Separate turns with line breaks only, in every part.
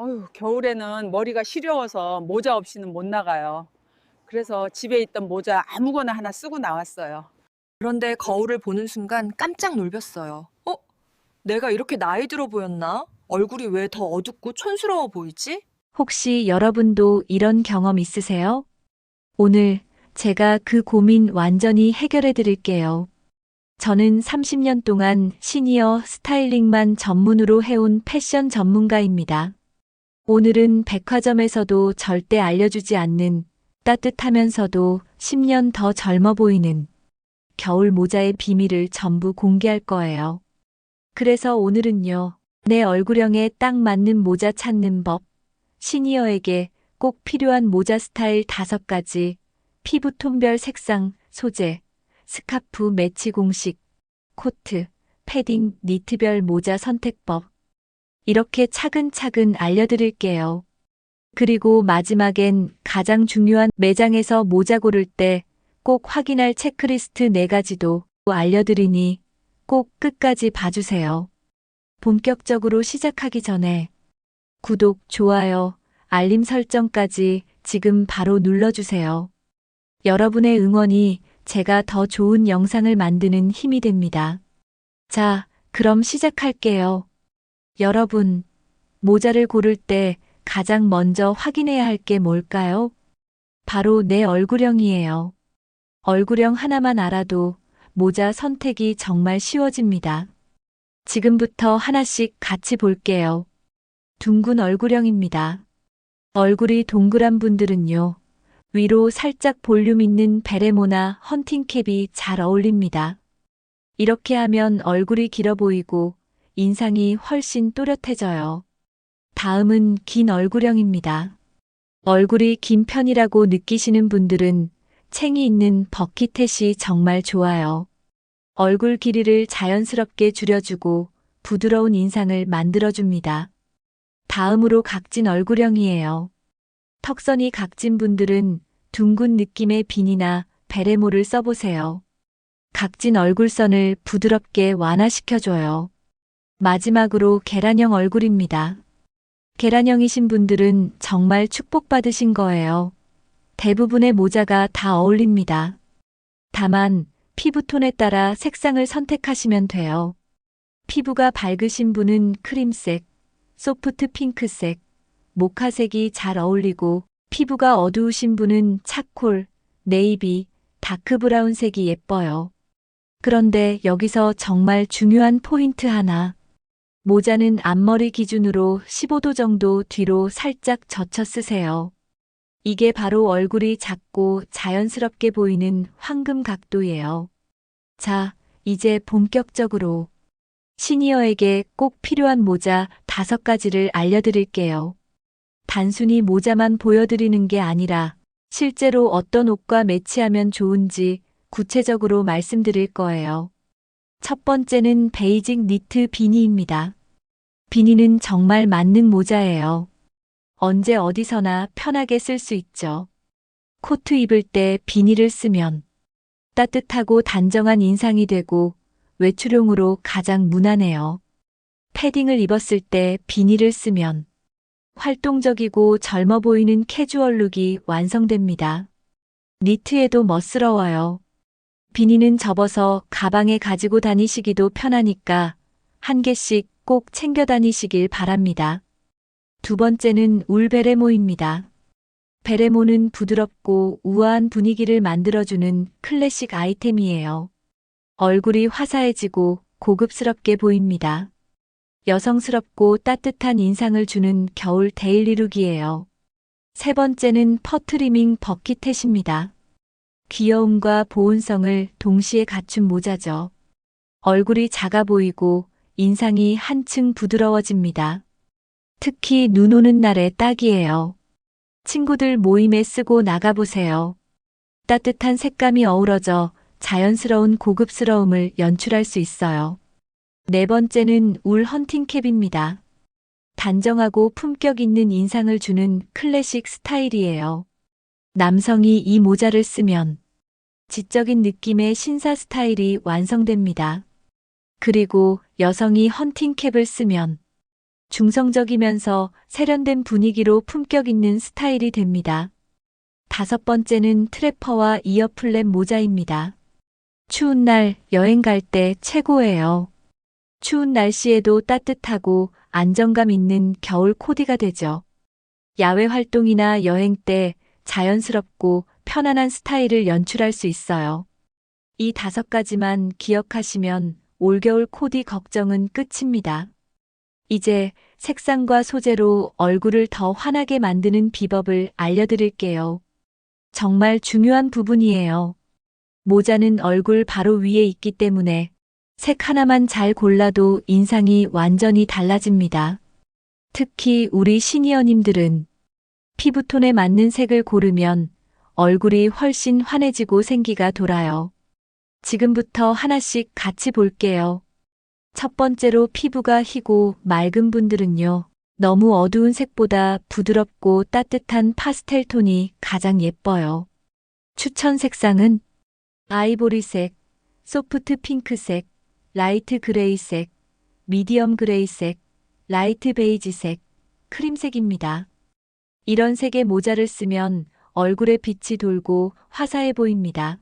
어휴, 겨울에는 머리가 시려워서 모자 없이는 못 나가요. 그래서 집에 있던 모자 아무거나 하나 쓰고 나왔어요.
그런데 거울을 보는 순간 깜짝 놀랐어요. 어? 내가 이렇게 나이 들어 보였나? 얼굴이 왜 더 어둡고 촌스러워 보이지?
혹시 여러분도 이런 경험 있으세요? 오늘 제가 그 고민 완전히 해결해 드릴게요. 저는 30년 동안 시니어 스타일링만 전문으로 해온 패션 전문가입니다. 오늘은 백화점에서도 절대 알려주지 않는 따뜻하면서도 10년 더 젊어 보이는 겨울 모자의 비밀을 전부 공개할 거예요. 그래서 오늘은요, 내 얼굴형에 딱 맞는 모자 찾는 법, 시니어에게 꼭 필요한 모자 스타일 다섯 가지, 피부 톤별 색상, 소재, 스카프 매치 공식, 코트, 패딩, 니트별 모자 선택법. 이렇게 차근차근 알려드릴게요. 그리고 마지막엔 가장 중요한 매장에서 모자 고를 때 꼭 확인할 체크리스트 네 가지도 알려드리니 꼭 끝까지 봐주세요. 본격적으로 시작하기 전에 구독, 좋아요, 알림 설정까지 지금 바로 눌러주세요. 여러분의 응원이 제가 더 좋은 영상을 만드는 힘이 됩니다. 자, 그럼 시작할게요. 여러분, 모자를 고를 때 가장 먼저 확인해야 할 게 뭘까요? 바로 내 얼굴형이에요. 얼굴형 하나만 알아도 모자 선택이 정말 쉬워집니다. 지금부터 하나씩 같이 볼게요. 둥근 얼굴형입니다. 얼굴이 동그란 분들은요. 위로 살짝 볼륨 있는 베레모나 헌팅캡이 잘 어울립니다. 이렇게 하면 얼굴이 길어 보이고 인상이 훨씬 또렷해져요. 다음은 긴 얼굴형입니다. 얼굴이 긴 편이라고 느끼시는 분들은 챙이 있는 버킷햇이 정말 좋아요. 얼굴 길이를 자연스럽게 줄여주고 부드러운 인상을 만들어줍니다. 다음으로 각진 얼굴형이에요. 턱선이 각진 분들은 둥근 느낌의 비니나 베레모를 써보세요. 각진 얼굴선을 부드럽게 완화시켜줘요. 마지막으로 계란형 얼굴입니다. 계란형이신 분들은 정말 축복받으신 거예요. 대부분의 모자가 다 어울립니다. 다만 피부톤에 따라 색상을 선택하시면 돼요. 피부가 밝으신 분은 크림색, 소프트 핑크색, 모카색이 잘 어울리고 피부가 어두우신 분은 차콜, 네이비, 다크 브라운색이 예뻐요. 그런데 여기서 정말 중요한 포인트 하나. 모자는 앞머리 기준으로 15도 정도 뒤로 살짝 젖혀 쓰세요. 이게 바로 얼굴이 작고 자연스럽게 보이는 황금 각도예요. 자, 이제 본격적으로 시니어에게 꼭 필요한 모자 다섯 가지를 알려드릴게요. 단순히 모자만 보여드리는 게 아니라 실제로 어떤 옷과 매치하면 좋은지 구체적으로 말씀드릴 거예요. 첫 번째는 베이직 니트 비니입니다. 비니는 정말 맞는 모자예요. 언제 어디서나 편하게 쓸 수 있죠. 코트 입을 때 비니를 쓰면 따뜻하고 단정한 인상이 되고 외출용으로 가장 무난해요. 패딩을 입었을 때 비니를 쓰면 활동적이고 젊어 보이는 캐주얼 룩이 완성됩니다. 니트에도 멋스러워요. 비니는 접어서 가방에 가지고 다니시기도 편하니까 한 개씩 꼭 챙겨 다니시길 바랍니다. 두 번째는 울 베레모입니다. 베레모는 부드럽고 우아한 분위기를 만들어주는 클래식 아이템이에요. 얼굴이 화사해지고 고급스럽게 보입니다. 여성스럽고 따뜻한 인상을 주는 겨울 데일리룩이에요. 세 번째는 퍼트리밍 버킷햇입니다. 귀여움과 보온성을 동시에 갖춘 모자죠. 얼굴이 작아 보이고 인상이 한층 부드러워집니다. 특히 눈 오는 날에 딱이에요. 친구들 모임에 쓰고 나가보세요. 따뜻한 색감이 어우러져 자연스러운 고급스러움을 연출할 수 있어요. 네 번째는 울 헌팅캡입니다. 단정하고 품격 있는 인상을 주는 클래식 스타일이에요. 남성이 이 모자를 쓰면 지적인 느낌의 신사 스타일이 완성됩니다. 그리고 여성이 헌팅캡을 쓰면 중성적이면서 세련된 분위기로 품격 있는 스타일이 됩니다. 다섯 번째는 트래퍼와 이어플랫 모자입니다. 추운 날 여행 갈 때 최고예요. 추운 날씨에도 따뜻하고 안정감 있는 겨울 코디가 되죠. 야외 활동이나 여행 때 자연스럽고 편안한 스타일을 연출할 수 있어요. 이 다섯 가지만 기억하시면 올겨울 코디 걱정은 끝입니다. 이제 색상과 소재로 얼굴을 더 환하게 만드는 비법을 알려드릴게요. 정말 중요한 부분이에요. 모자는 얼굴 바로 위에 있기 때문에 색 하나만 잘 골라도 인상이 완전히 달라집니다. 특히 우리 시니어님들은 피부톤에 맞는 색을 고르면 얼굴이 훨씬 환해지고 생기가 돌아요. 지금부터 하나씩 같이 볼게요. 첫 번째로 피부가 희고 맑은 분들은요. 너무 어두운 색보다 부드럽고 따뜻한 파스텔 톤이 가장 예뻐요. 추천 색상은 아이보리색, 소프트 핑크색, 라이트 그레이색, 미디엄 그레이색, 라이트 베이지색, 크림색입니다. 이런 색의 모자를 쓰면 얼굴에 빛이 돌고 화사해 보입니다.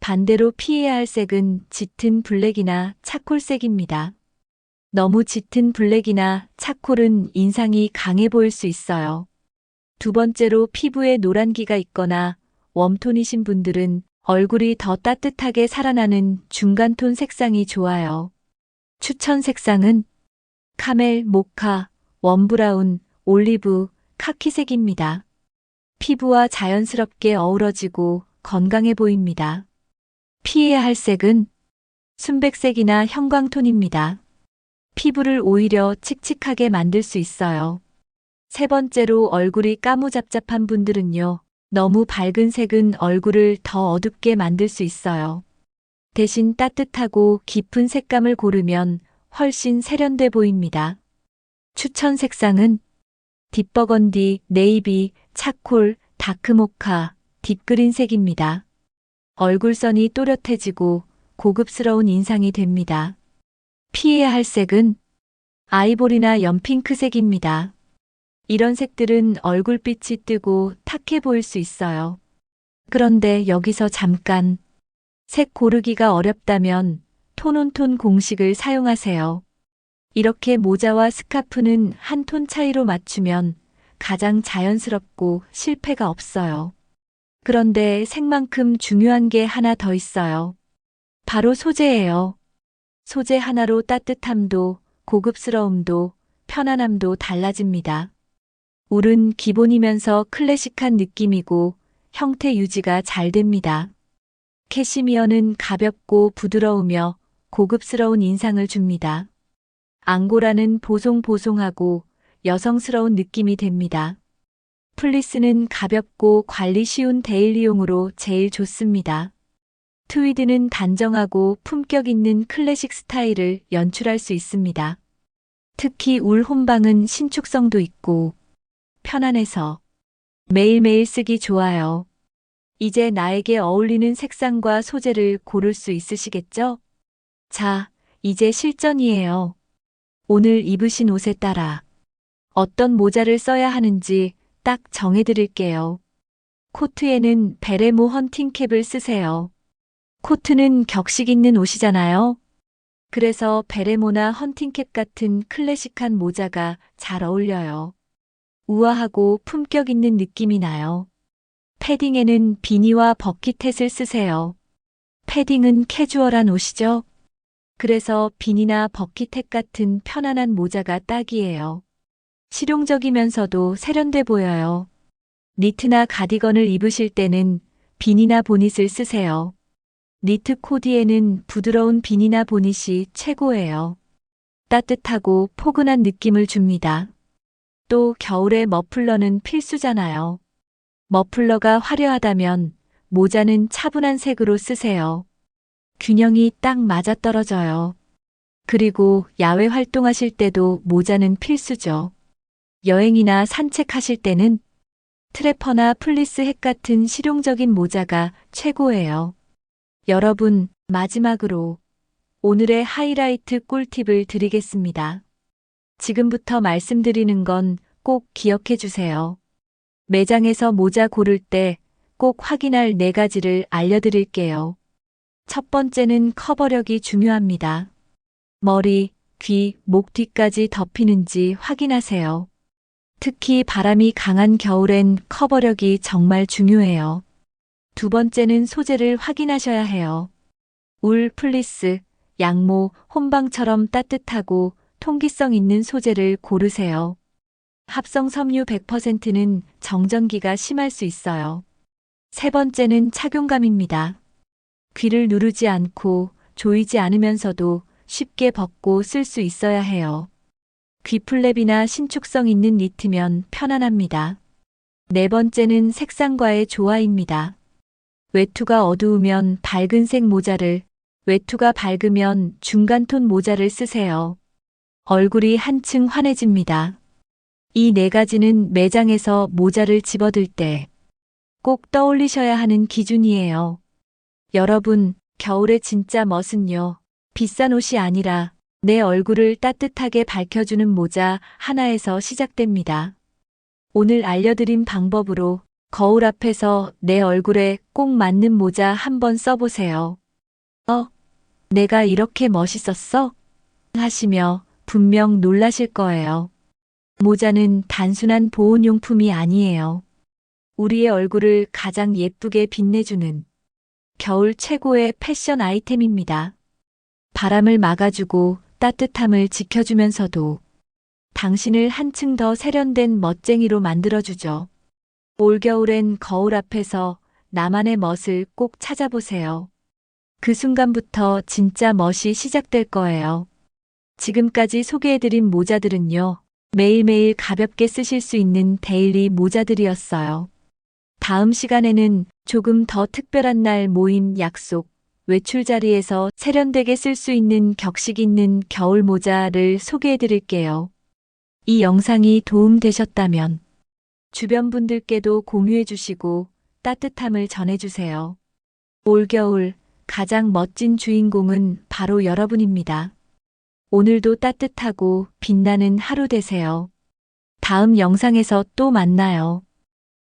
반대로 피해야 할 색은 짙은 블랙이나 차콜색입니다. 너무 짙은 블랙이나 차콜은 인상이 강해 보일 수 있어요. 두 번째로 피부에 노란기가 있거나 웜톤이신 분들은 얼굴이 더 따뜻하게 살아나는 중간톤 색상이 좋아요. 추천 색상은 카멜, 모카, 웜브라운, 올리브, 카키색입니다. 피부와 자연스럽게 어우러지고 건강해 보입니다. 피해야 할 색은 순백색이나 형광톤입니다. 피부를 오히려 칙칙하게 만들 수 있어요. 세 번째로 얼굴이 까무잡잡한 분들은요. 너무 밝은 색은 얼굴을 더 어둡게 만들 수 있어요. 대신 따뜻하고 깊은 색감을 고르면 훨씬 세련돼 보입니다. 추천 색상은 딥버건디, 네이비, 차콜, 다크모카, 딥그린색입니다. 얼굴선이 또렷해지고 고급스러운 인상이 됩니다. 피해야 할 색은 아이보리나 연핑크색입니다. 이런 색들은 얼굴빛이 뜨고 탁해 보일 수 있어요. 그런데 여기서 잠깐 색 고르기가 어렵다면 톤온톤 공식을 사용하세요. 이렇게 모자와 스카프는 한 톤 차이로 맞추면 가장 자연스럽고 실패가 없어요. 그런데 색만큼 중요한 게 하나 더 있어요. 바로 소재예요. 소재 하나로 따뜻함도 고급스러움도 편안함도 달라집니다. 울은 기본이면서 클래식한 느낌이고 형태 유지가 잘 됩니다. 캐시미어는 가볍고 부드러우며 고급스러운 인상을 줍니다. 앙고라는 보송보송하고 여성스러운 느낌이 됩니다. 플리스는 가볍고 관리 쉬운 데일리용으로 제일 좋습니다. 트위드는 단정하고 품격 있는 클래식 스타일을 연출할 수 있습니다. 특히 울 혼방은 신축성도 있고 편안해서 매일매일 쓰기 좋아요. 이제 나에게 어울리는 색상과 소재를 고를 수 있으시겠죠? 자, 이제 실전이에요. 오늘 입으신 옷에 따라 어떤 모자를 써야 하는지 딱 정해드릴게요. 코트에는 베레모 헌팅캡을 쓰세요. 코트는 격식 있는 옷이잖아요. 그래서 베레모나 헌팅캡 같은 클래식한 모자가 잘 어울려요. 우아하고 품격 있는 느낌이 나요. 패딩에는 비니와 버킷햇을 쓰세요. 패딩은 캐주얼한 옷이죠. 그래서 비니나 버킷햇 같은 편안한 모자가 딱이에요. 실용적이면서도 세련돼 보여요. 니트나 가디건을 입으실 때는 비니나 보닛을 쓰세요. 니트 코디에는 부드러운 비니나 보닛이 최고예요. 따뜻하고 포근한 느낌을 줍니다. 또 겨울에 머플러는 필수잖아요. 머플러가 화려하다면 모자는 차분한 색으로 쓰세요. 균형이 딱 맞아떨어져요. 그리고 야외 활동하실 때도 모자는 필수죠. 여행이나 산책하실 때는 트래퍼나 플리스 햇 같은 실용적인 모자가 최고예요. 여러분, 마지막으로 오늘의 하이라이트 꿀팁을 드리겠습니다. 지금부터 말씀드리는 건 꼭 기억해 주세요. 매장에서 모자 고를 때 꼭 확인할 네 가지를 알려드릴게요. 첫 번째는 커버력이 중요합니다. 머리, 귀, 목 뒤까지 덮이는지 확인하세요. 특히 바람이 강한 겨울엔 커버력이 정말 중요해요. 두 번째는 소재를 확인하셔야 해요. 울, 플리스, 양모, 혼방처럼 따뜻하고 통기성 있는 소재를 고르세요. 합성 섬유 100%는 정전기가 심할 수 있어요. 세 번째는 착용감입니다. 귀를 누르지 않고 조이지 않으면서도 쉽게 벗고 쓸 수 있어야 해요. 귀플랩이나 신축성 있는 니트면 편안합니다. 네 번째는 색상과의 조화입니다. 외투가 어두우면 밝은 색 모자를, 외투가 밝으면 중간톤 모자를 쓰세요. 얼굴이 한층 환해집니다. 이 네 가지는 매장에서 모자를 집어들 때 꼭 떠올리셔야 하는 기준이에요. 여러분, 겨울의 진짜 멋은요. 비싼 옷이 아니라 내 얼굴을 따뜻하게 밝혀주는 모자 하나에서 시작됩니다. 오늘 알려드린 방법으로 거울 앞에서 내 얼굴에 꼭 맞는 모자 한번 써보세요. 어, 내가 이렇게 멋있었어? 하시며 분명 놀라실 거예요. 모자는 단순한 보온용품이 아니에요. 우리의 얼굴을 가장 예쁘게 빛내주는 겨울 최고의 패션 아이템입니다. 바람을 막아주고 따뜻함을 지켜주면서도 당신을 한층 더 세련된 멋쟁이로 만들어주죠. 올겨울엔 거울 앞에서 나만의 멋을 꼭 찾아보세요. 그 순간부터 진짜 멋이 시작될 거예요. 지금까지 소개해드린 모자들은요, 매일매일 가볍게 쓰실 수 있는 데일리 모자들이었어요. 다음 시간에는 조금 더 특별한 날 모임 약속, 외출 자리에서 세련되게 쓸 수 있는 격식 있는 겨울 모자를 소개해 드릴게요. 이 영상이 도움되셨다면 주변 분들께도 공유해 주시고 따뜻함을 전해 주세요. 올겨울 가장 멋진 주인공은 바로 여러분입니다. 오늘도 따뜻하고 빛나는 하루 되세요. 다음 영상에서 또 만나요.